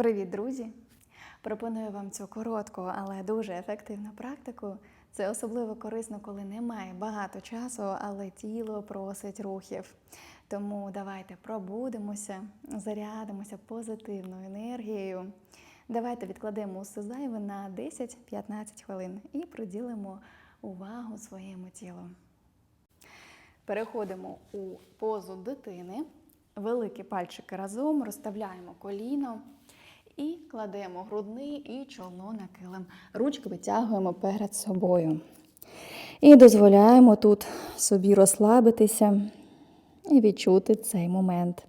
Привіт, друзі! Пропоную вам цю коротку, але дуже ефективну практику. Це особливо корисно, коли немає багато часу, але тіло просить рухів. Тому давайте пробудемося, зарядимося позитивною енергією. Давайте відкладемо усе зайве на 10-15 хвилин і приділимо увагу своєму тілу. Переходимо у позу дитини. Великі пальчики разом, розставляємо коліно і кладемо грудний і чоло на килим. Ручки витягуємо перед собою. І дозволяємо тут собі розслабитися і відчути цей момент.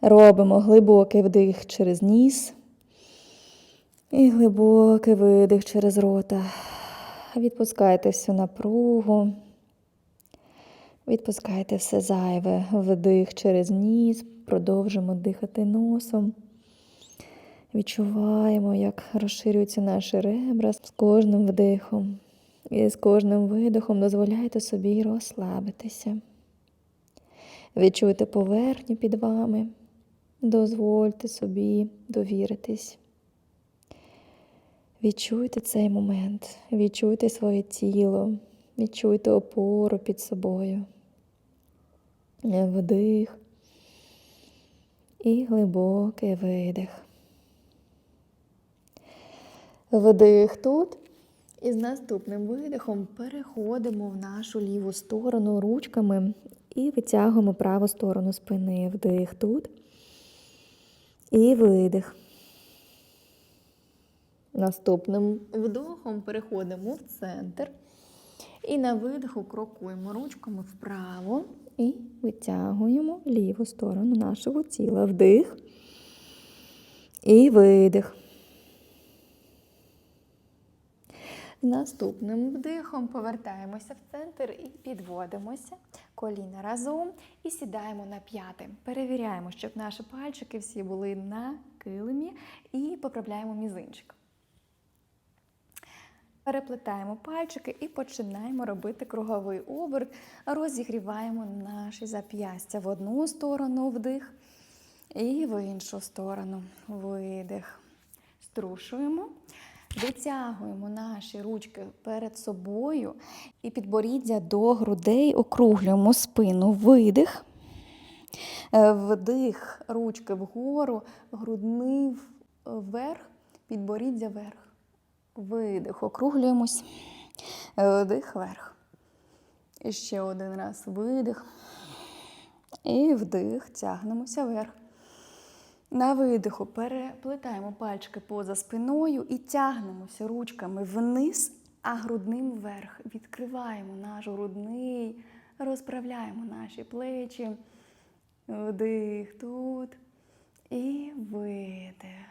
Робимо глибокий вдих через ніс і глибокий видих через рота. Відпускайте всю напругу. Відпускайте все зайве, вдих через ніс, продовжимо дихати носом. Відчуваємо, як розширюються наші ребра з кожним вдихом. І з кожним видихом дозволяйте собі розслабитися. Відчуйте поверхню під вами, дозвольте собі довіритись. Відчуйте цей момент, відчуйте своє тіло, відчуйте опору під собою. Вдих і глибокий видих. Вдих тут. І з наступним видихом переходимо в нашу ліву сторону ручками і витягуємо праву сторону спини. Вдих тут. І видих. Наступним вдохом переходимо в центр. І на видиху крокуємо ручками вправо і витягуємо ліву сторону нашого тіла. Вдих і видих. Наступним вдихом повертаємося в центр і підводимося. Коліна разом і сідаємо на п'яти. Перевіряємо, щоб наші пальчики всі були на килимі і поправляємо мізинчик. Переплетаємо пальчики і починаємо робити круговий оберт. Розігріваємо наші зап'ястя в одну сторону вдих і в іншу сторону видих. Струшуємо. Витягуємо наші ручки перед собою і підборіддя до грудей, округлюємо спину, видих, Е, вдих, ручки вгору, грудний вверх, підборіддя вверх. Видих, округлюємось, вдих вверх. І ще один раз видих. І вдих, тягнемося вверх. На видиху переплетаємо пальчики поза спиною і тягнемося ручками вниз, а грудним вверх. Відкриваємо наш грудний, розправляємо наші плечі. Вдих тут і видих.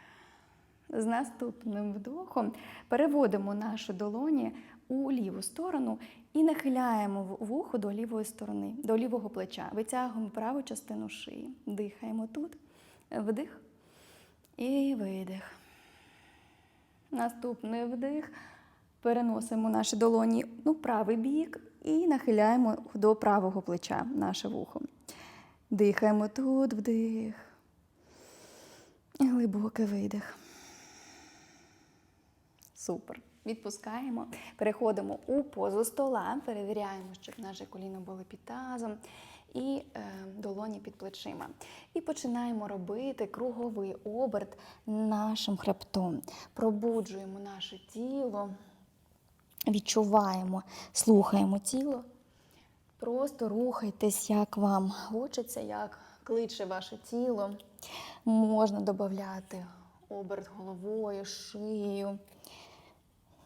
З наступним вдохом переводимо наші долоні у ліву сторону і нахиляємо вухо до лівої сторони, до лівого плеча. Витягуємо праву частину шиї. Дихаємо тут. Вдих і видих. Наступний вдих. Переносимо наші долоні у правий бік і нахиляємо до правого плеча наше вухо. Дихаємо тут, вдих. Глибокий видих. Супер. Відпускаємо. Переходимо у позу стола. Перевіряємо, щоб наші коліна були під тазом і е, долоні під плечима. І починаємо робити круговий оберт нашим хребтом. Пробуджуємо наше тіло, відчуваємо, слухаємо тіло. Просто рухайтесь, як вам хочеться, як кличе ваше тіло. Можна додати оберт головою, шию.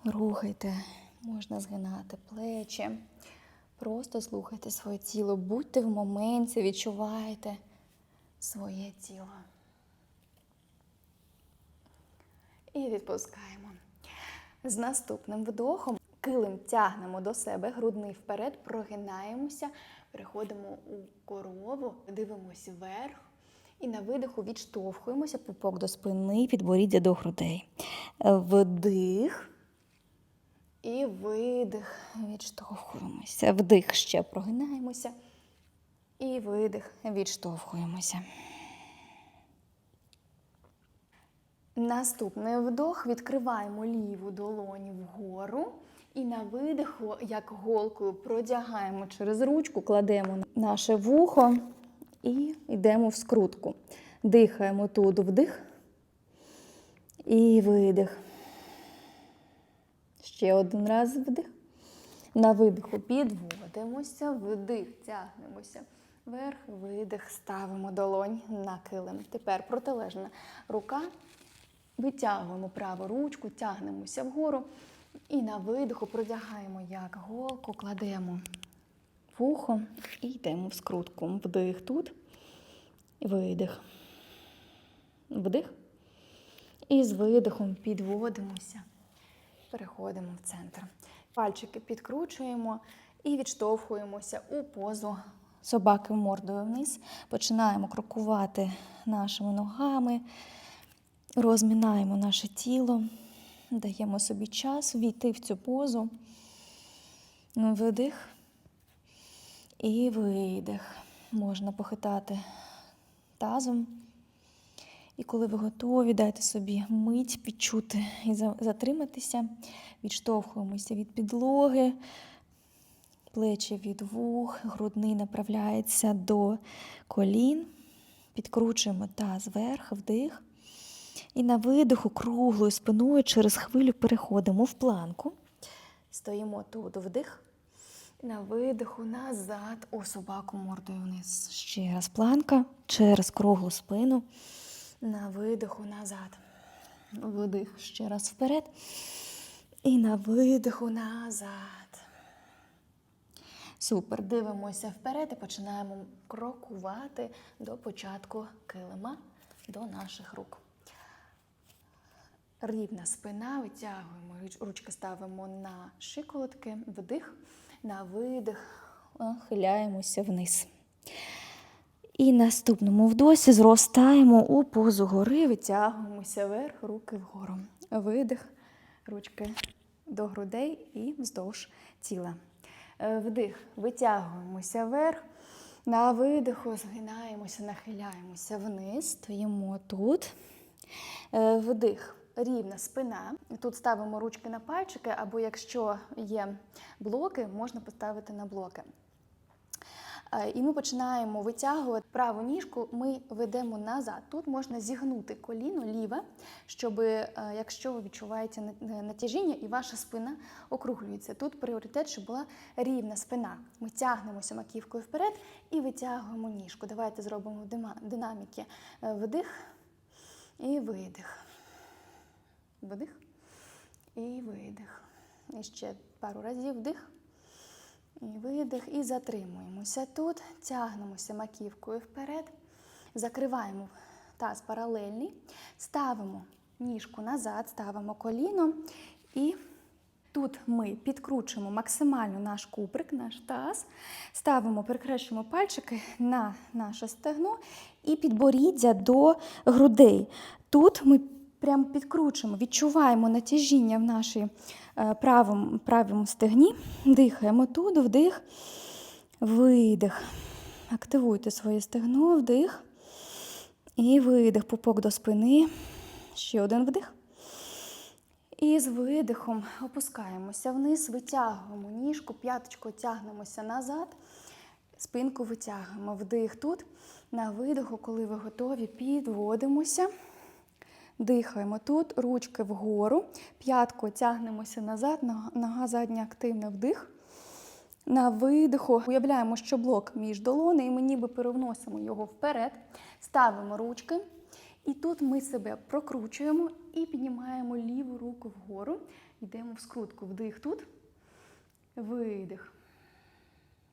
Рухайте, можна згинати плечі. Просто слухайте своє тіло, будьте в моменті, відчувайте своє тіло. І відпускаємо. З наступним вдохом килим тягнемо до себе, грудний вперед, прогинаємося, переходимо у корову, дивимося вверх. І на видиху відштовхуємося, пупок до спини, підборіддя до грудей. Вдих. І видих, відштовхуємося. Вдих ще прогинаємося. І видих, відштовхуємося. Наступний вдох. Відкриваємо ліву долоню вгору. І на видиху, як голкою, продягаємо через ручку, кладемо наше вухо і йдемо в скрутку. Дихаємо тут вдих і видих. Ще один раз вдих. На видиху підводимося, вдих, тягнемося. Вверх, видих, ставимо долонь на килим. Тепер протилежна рука. Витягуємо праву ручку, тягнемося вгору. І на видиху продягаємо як голку, кладемо вухо і йдемо в скрутку. Вдих тут, видих. Вдих. І з видихом підводимося. Переходимо в центр. Пальчики підкручуємо і відштовхуємося у позу собаки мордою вниз. Починаємо крокувати нашими ногами, розмінаємо наше тіло, даємо собі час війти в цю позу. Вдих і видих. Можна похитати тазом. І коли ви готові, дайте собі мить відчути і затриматися. Відштовхуємося від підлоги, плечі від вух, грудний направляється до колін. Підкручуємо таз вверх, вдих. І на видиху круглою спиною через хвилю переходимо в планку. Стоїмо тут вдих. На видиху назад у собаку мордою вниз. Ще раз планка через круглу спину. На видиху назад. Видих ще раз вперед. І на видиху назад. Супер. Дивимося вперед і починаємо крокувати до початку килима до наших рук. Рівна спина, витягуємо, ручки ставимо на шиколотки, вдих, на видих, хиляємося вниз. І наступному вдосі зростаємо у позу гори, витягуємося вверх, руки вгору. Видих, ручки до грудей і вздовж тіла. Е, Вдих, витягуємося вверх. На видиху згинаємося, нахиляємося вниз, стоїмо тут. Е, Вдих, рівна спина. Тут ставимо ручки на пальчики, або якщо є блоки, можна поставити на блоки. Е, І ми починаємо витягувати праву ніжку, ми ведемо назад. Тут можна зігнути коліно ліве, щоб, е, якщо ви відчуваєте натяжіння і ваша спина округлюється. Тут пріоритет, щоб була рівна спина. Ми тягнемося маківкою вперед і витягуємо ніжку. Давайте зробимо динаміки. Е, Вдих і видих. Вдих і видих. І ще пару разів вдих. І видих, і затримуємося тут, тягнемося маківкою вперед, закриваємо таз паралельний, ставимо ніжку назад, ставимо коліно. І тут ми підкручуємо максимально наш куприк, наш таз, ставимо, перекрещуємо пальчики на наше стегно і підборіддя до грудей. Тут ми прям підкручуємо, відчуваємо натяжіння в нашій е, правому, правому стегні. Дихаємо тут, вдих, видих. Активуйте своє стегно, вдих. І видих, пупок до спини. Ще один вдих. І з видихом опускаємося вниз, витягуємо ніжку, п'яточку тягнемося назад, спинку витягуємо. Вдих тут. На видиху, коли ви готові, підводимося. Дихаємо тут, ручки вгору, п'ятку тягнемося назад, нога- задня активна вдих. На видиху уявляємо, що блок між долони, і ми ніби перевносимо його вперед, ставимо ручки. І тут ми себе прокручуємо і піднімаємо ліву руку вгору. Йдемо в скрутку. Вдих тут. Видих.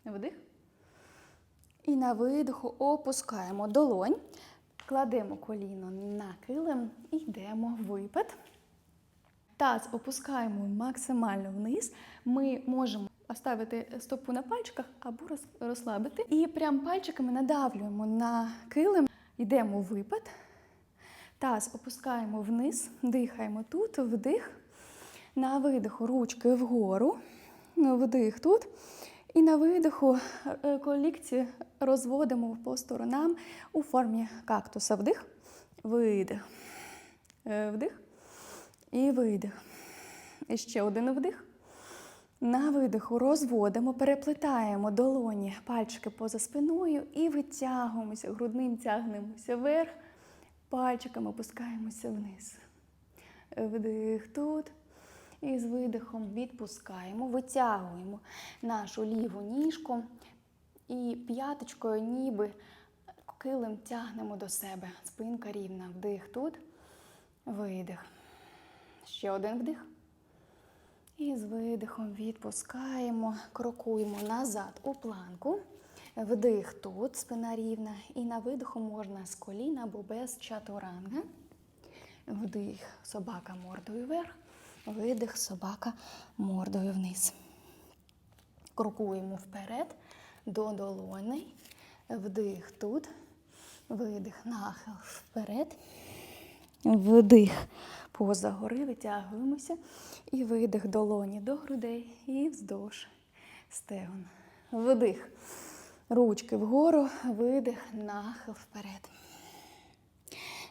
Вдих. І на видиху опускаємо долонь, кладемо коліно на килим і йдемо в випад. Таз опускаємо максимально вниз. Ми можемо оставити стопу на пальчиках або розслабити. І прям пальчиками надавлюємо на килим, йдемо в випад. Таз опускаємо вниз, дихаємо тут, вдих. На видиху ручки вгору, вдих тут. І на видиху е, розводимо по сторонам у формі кактуса. Вдих, видих. Е, Вдих. І видих. І ще один вдих. На видиху розводимо, переплетаємо долоні, пальчики поза спиною і витягуємося, грудним тягнемося вверх, пальчиками опускаємося вниз. Вдих тут. І з видихом відпускаємо, витягуємо нашу ліву ніжку і п'яточкою ніби килим тягнемо до себе. Спинка рівна. Вдих тут, видих. Ще один вдих. І з видихом відпускаємо, крокуємо назад у планку. Вдих тут, спина рівна. І на видиху можна з коліна або без чатуранга. Вдих, собака мордою вверх. Видих, собака мордою вниз. Крокуємо вперед до долоней. Вдих тут. Видих, нахил вперед. Вдих поза гори, витягуємося. І видих долоні до грудей і вздовж стегон. Вдих. Ручки вгору, видих, нахил вперед.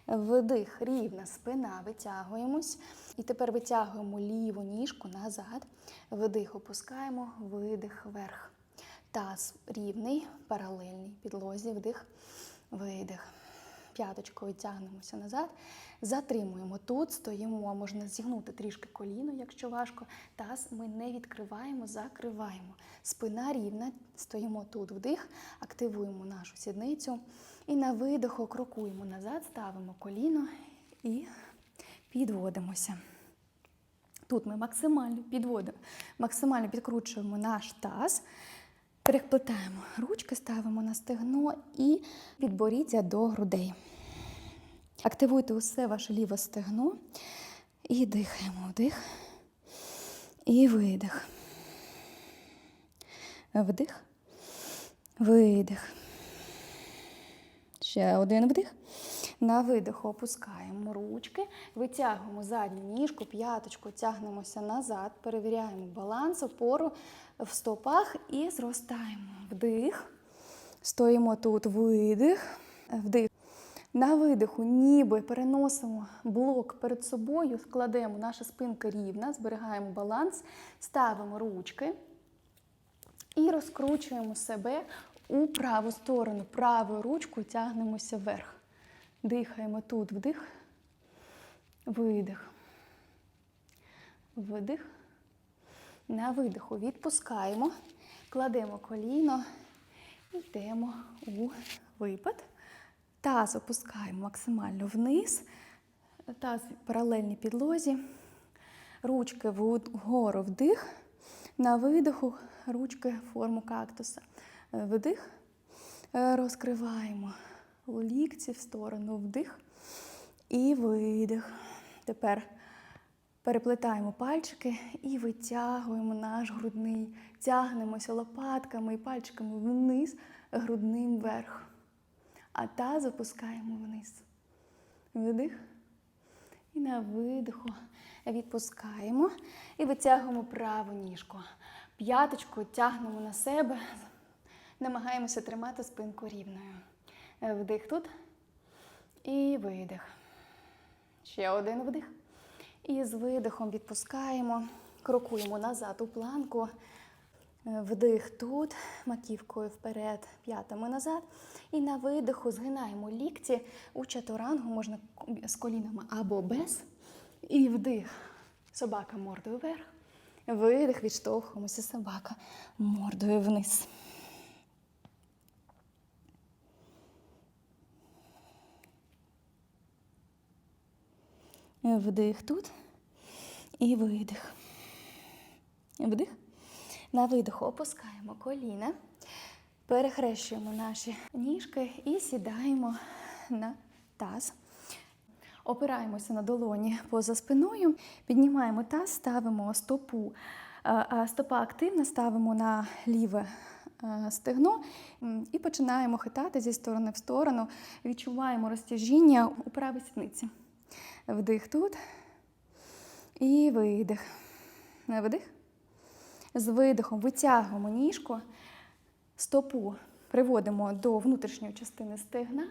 Вдих, рівна спина, витягуємось. І тепер витягуємо ліву ніжку назад. Вдих, опускаємо, видих вверх. Таз рівний, паралельний підлозі, вдих, видих. П'яточкою тягнемося назад, затримуємо тут, стоїмо, можна зігнути трішки коліно, якщо важко. Таз ми не відкриваємо, закриваємо. Спина рівна, стоїмо тут вдих, активуємо нашу сідницю. І на видиху крокуємо назад, ставимо коліно і підводимося. Тут ми максимально підводимо, максимально підкручуємо наш таз, переплетаємо ручки, ставимо на стегно і підборіддя до грудей. Активуйте усе ваше ліве стегно і дихаємо. Вдих і видих. Вдих, видих. Ще один вдих. На видиху опускаємо ручки, витягуємо задню ніжку, п'яточку, тягнемося назад, перевіряємо баланс, опору в стопах і зростаємо. Вдих. Стоїмо тут, видих, вдих. На видиху, ніби переносимо блок перед собою, складемо наша спинка рівна, зберігаємо баланс, ставимо ручки і розкручуємо себе у праву сторону. Правою ручкою тягнемося вверх. Дихаємо тут вдих, видих. Видих. На видиху відпускаємо, кладемо коліно, йдемо у випад. Таз опускаємо максимально вниз. Таз паралельній підлозі. Ручки вгору вдих. На видиху ручки в форму кактуса. Вдих. Розкриваємо лікці в сторону вдих і видих. Тепер переплетаємо пальчики і витягуємо наш грудний. Тягнемося лопатками і пальчиками вниз, грудним вверх. А таз опускаємо вниз. Вдих. І на видиху відпускаємо і витягуємо праву ніжку. П'яточку тягнемо на себе, намагаємося тримати спинку рівною. Вдих тут і видих. Ще один вдих. І з видихом відпускаємо, крокуємо назад у планку. Вдих тут, маківкою вперед, п'ятами назад. І на видиху згинаємо лікті у чатурангу, можна з колінами або без. І вдих. Собака мордою вверх. Видих, відштовхуємося, собака мордою вниз. Вдих тут і видих. Вдих. На видиху опускаємо коліна, перехрещуємо наші ніжки і сідаємо на таз. Опираємося на долоні поза спиною, піднімаємо таз, ставимо стопу. Стопа активна, ставимо на ліве е, стегно і починаємо хитати зі сторони в сторону. Відчуваємо розтяжіння у правій сідниці. Вдих тут і видих. Вдих. З видихом витягуємо ніжку, стопу приводимо до внутрішньої частини стегна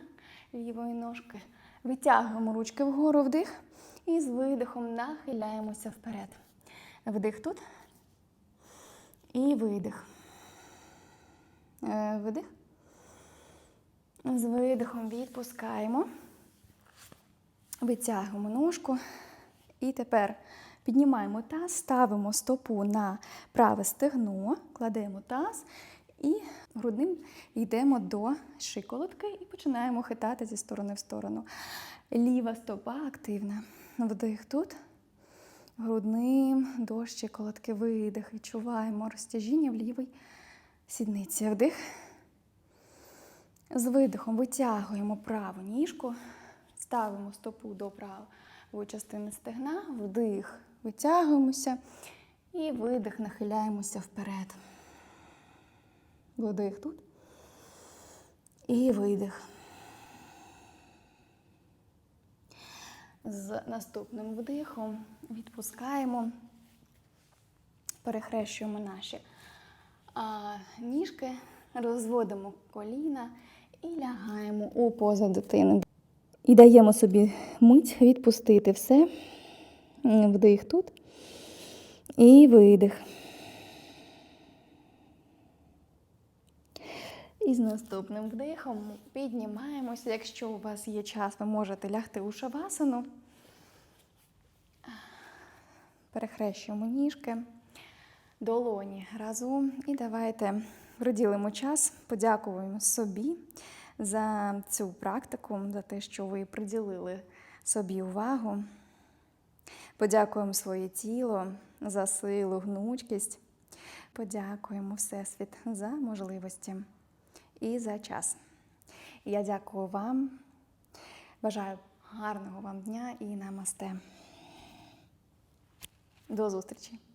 лівої ножки. Витягуємо ручки вгору вдих І з видихом нахиляємося вперед. Вдих тут. І видих. Е, Видих. З видихом відпускаємо. Витягуємо ножку. І тепер піднімаємо таз, ставимо стопу на праве стегно, кладемо таз і грудним йдемо до шиколотки і починаємо хитати зі сторони в сторону. Ліва стопа активна. Вдих тут. Грудним до щиколотки видих. Відчуваємо розтяжіння в лівій сідниці. Вдих. З видихом витягуємо праву ніжку, ставимо стопу до правої частини стегна, вдих, витягуємося і видих, нахиляємося вперед. Вдих тут. І видих. З наступним вдихом відпускаємо, перехрещуємо наші а, ніжки, розводимо коліна і лягаємо у поза дитини. І даємо собі мить відпустити все. Вдих тут. І видих. І з наступним вдихом піднімаємося. Якщо у вас є час, ви можете лягти у шавасану. Перехрещуємо ніжки, долоні разом. І давайте приділимо час, подякуємо собі за цю практику, за те, що ви приділили собі увагу. Подякуємо своє тіло за силу, гнучкість. Подякуємо Всесвіт за можливості і за час. Я дякую вам. Бажаю гарного вам дня і намасте. До зустрічі!